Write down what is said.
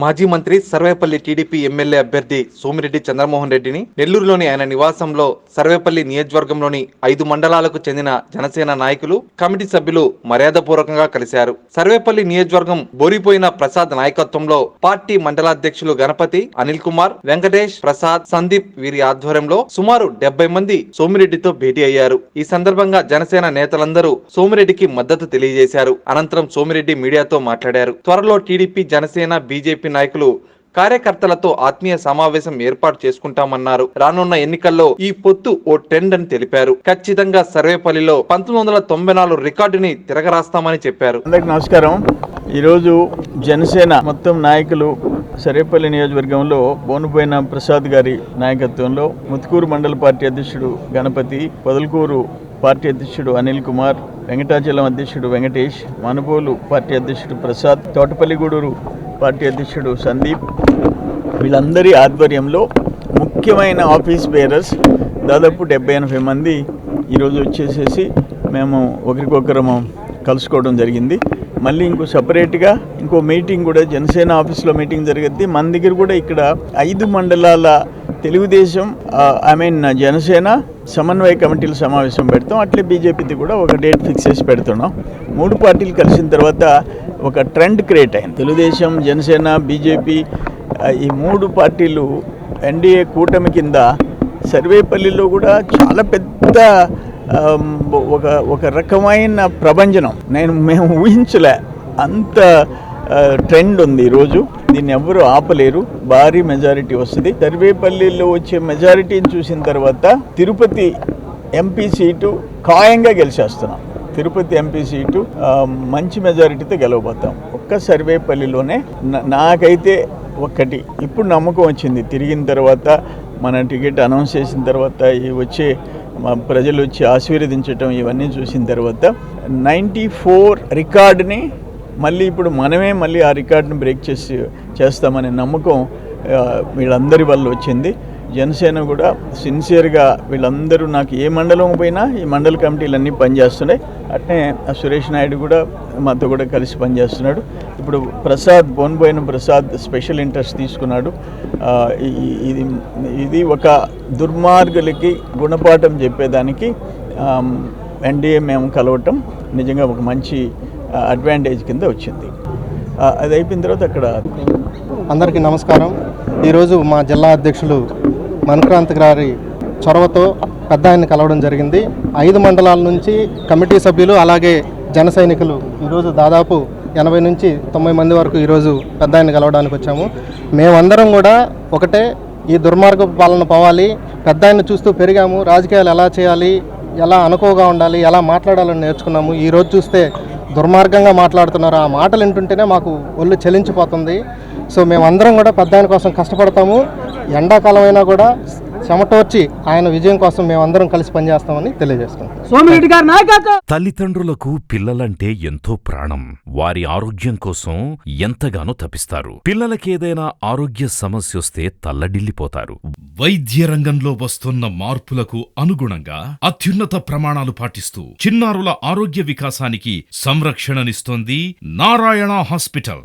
మాజీ మంత్రి Sarvepalli TDP MLA అభ్యర్థి సోమిరెడ్డి చంద్రమోహన్ రెడ్డిని నెల్లూరులోని ఆయన నివాసంలో సర్వేపల్లి నియోజకవర్గంలోని ఐదు మండలాలకు చెందిన జనసేన నాయకులు కమిటీ సభ్యులు మర్యాదపూర్వకంగా కలిశారు. సర్వేపల్లి నియోజకవర్గం బోరిపోయిన ప్రసాద్ నాయకత్వంలో పార్టీ మండలాధ్యక్షులు గణపతి అనిల్ కుమార్ వెంకటేష్ ప్రసాద్ సందీప్ వీరి ఆధ్వర్యంలో సుమారు డెబ్బై మంది సోమిరెడ్డితో భేటీ అయ్యారు. ఈ సందర్భంగా జనసేన నేతలందరూ సోమిరెడ్డికి మద్దతు తెలియజేశారు. అనంతరం సోమిరెడ్డి మీడియాతో మాట్లాడారు. త్వరలో టీడీపీ జనసేన బీజేపీ నాయకులు కార్యకర్తలతో ఆత్మీయ సమావేశం ఏర్పాటు చేసుకుంటామన్నారు. రానున్న ఎన్నికల్లో ఈ పొత్తు ఓ ట్రెండ్ అని తెలిపారు. ఖచ్చితంగా సర్వేపల్లిలో పంతొమ్మిది వందల తొంభై నాలుగు రికార్డుని తిరగరాస్తామని చెప్పారు. అందరికి నమస్కారం. ఈరోజు జనసేన మొత్తం నాయకులు సరేపల్లి నియోజకవర్గంలో బోనుపోయిన ప్రసాద్ గారి నాయకత్వంలో ముత్కూరు మండల పార్టీ అధ్యక్షుడు గణపతి పొదలకూరు పార్టీ అధ్యక్షుడు అనిల్ కుమార్ వెంకటాచలం అధ్యక్షుడు వెంకటేష్ మనుబోలు పార్టీ అధ్యక్షుడు ప్రసాద్ తోటపల్లిగూడూరు పార్టీ అధ్యక్షుడు సందీప్. వీళ్ళందరి ఆధ్వర్యంలో ముఖ్యమైన ఆఫీస్ బేరర్స్ దాదాపు డెబ్బై ఎనభై మంది ఈరోజు వచ్చేసేసి మేము ఒకరికొకరము కలుసుకోవడం జరిగింది. మళ్ళీ ఇంకో సపరేట్గా ఇంకో మీటింగ్ కూడా జనసేన ఆఫీస్లో మీటింగ్ జరిగింది మన దగ్గర కూడా ఇక్కడ ఐదు మండలాల తెలుగుదేశం ఐ మీన్ జనసేన సమన్వయ కమిటీల సమావేశం పెడతాం. అట్లే బీజేపీది కూడా ఒక డేట్ ఫిక్స్ చేసి పెడుతున్నాం. మూడు పార్టీలు కలిసిన తర్వాత ఒక ట్రెండ్ క్రియేట్ అయింది. తెలుగుదేశం జనసేన బీజేపీ ఈ మూడు పార్టీలు ఎన్డీఏ కూటమి కింద సర్వేపల్లిలో కూడా చాలా పెద్ద ఒక ఒక రకమైన ప్రభంజనం. నేను మేము ఊహించలే అంత ట్రెండ్ ఉంది ఈరోజు. దీన్ని ఎవరు ఆపలేరు. భారీ మెజారిటీ వస్తుంది. సర్వేపల్లిలో వచ్చే మెజారిటీని చూసిన తర్వాత తిరుపతి ఎంపీ సీటు ఖాయంగా గెలిచేస్తున్నాం. తిరుపతి ఎంపీ సీటు మంచి మెజారిటీతో గెలవబోతాం. ఒక్క సర్వేపల్లిలోనే నాకైతే ఒక్కటి ఇప్పుడు నమ్మకం వచ్చింది. తిరిగిన తర్వాత మన టికెట్ అనౌన్స్ చేసిన తర్వాత ఈ వచ్చే మా ప్రజలు వచ్చి ఆశీర్వదించటం ఇవన్నీ చూసిన తర్వాత నైంటీ ఫోర్ రికార్డుని మళ్ళీ ఇప్పుడు మనమే మళ్ళీ ఆ రికార్డుని బ్రేక్ చేసి చేస్తామనే నమ్మకం వీళ్ళందరి వల్ల వచ్చింది. జనసేన కూడా సిన్సియర్గా వీళ్ళందరూ నాకు ఏ మండలం పోయినా ఈ మండల కమిటీలన్నీ పనిచేస్తున్నాయి. అట్నే సురేష్ నాయుడు కూడా మాతో కూడా కలిసి పనిచేస్తున్నాడు. ఇప్పుడు ప్రసాద్ బోన్బోయిన ప్రసాద్ స్పెషల్ ఇంట్రెస్ట్ తీసుకున్నాడు. ఇది ఇది ఒక దుర్మార్గులకి గుణపాఠం చెప్పేదానికి ఎన్డీఏ మేము కలవటం నిజంగా ఒక మంచి అడ్వాంటేజ్ కింద వచ్చింది. అది అయిపోయిన తర్వాత అక్కడ అందరికీ నమస్కారం. ఈరోజు మా జిల్లా అధ్యక్షులు మన్క్రాంత్ గారి చొరవతో పెద్ద ఆయన్ని కలవడం జరిగింది. ఐదు మండలాల నుంచి కమిటీ సభ్యులు అలాగే జన సైనికులు ఈరోజు దాదాపు ఎనభై నుంచి తొంభై మంది వరకు ఈరోజు పెద్ద ఆయన కలవడానికి వచ్చాము. మేమందరం కూడా ఒకటే ఈ దుర్మార్గ పాలన పోవాలి. పెద్ద ఆయన చూస్తూ పెరిగాము. రాజకీయాలు ఎలా చేయాలి ఎలా అనుకోగా ఉండాలి ఎలా మాట్లాడాలని నేర్చుకున్నాము. ఈరోజు చూస్తే దుర్మార్గంగా మాట్లాడుతున్నారు. ఆ మాటలు వింటుంటేనే మాకు ఒళ్ళు చెలించిపోతుంది. సో మేమందరం కూడా పెద్ద ఆయన కోసం కష్టపడతాము. ఎండాకాలం అయినా కూడా చెమటోర్చి ఆయన విజయం కోసం మేమందరం కలిసి పనిచేస్తామని తెలియజేస్తున్నాం సోమిరెడ్డి గారి నాయకత్వం! తల్లిదండ్రులకు పిల్లలంటే ఎంతో ప్రాణం. వారి ఆరోగ్యం కోసం ఎంతగానో తపిస్తారు. పిల్లలకేదైనా ఆరోగ్య సమస్యొస్తే తల్లడిల్లిపోతారు. వైద్య రంగంలో వస్తున్న మార్పులకు అనుగుణంగా అత్యున్నత ప్రమాణాలు పాటిస్తూ చిన్నారుల ఆరోగ్య వికాసానికి సంరక్షణనిస్తోంది నారాయణ హాస్పిటల్.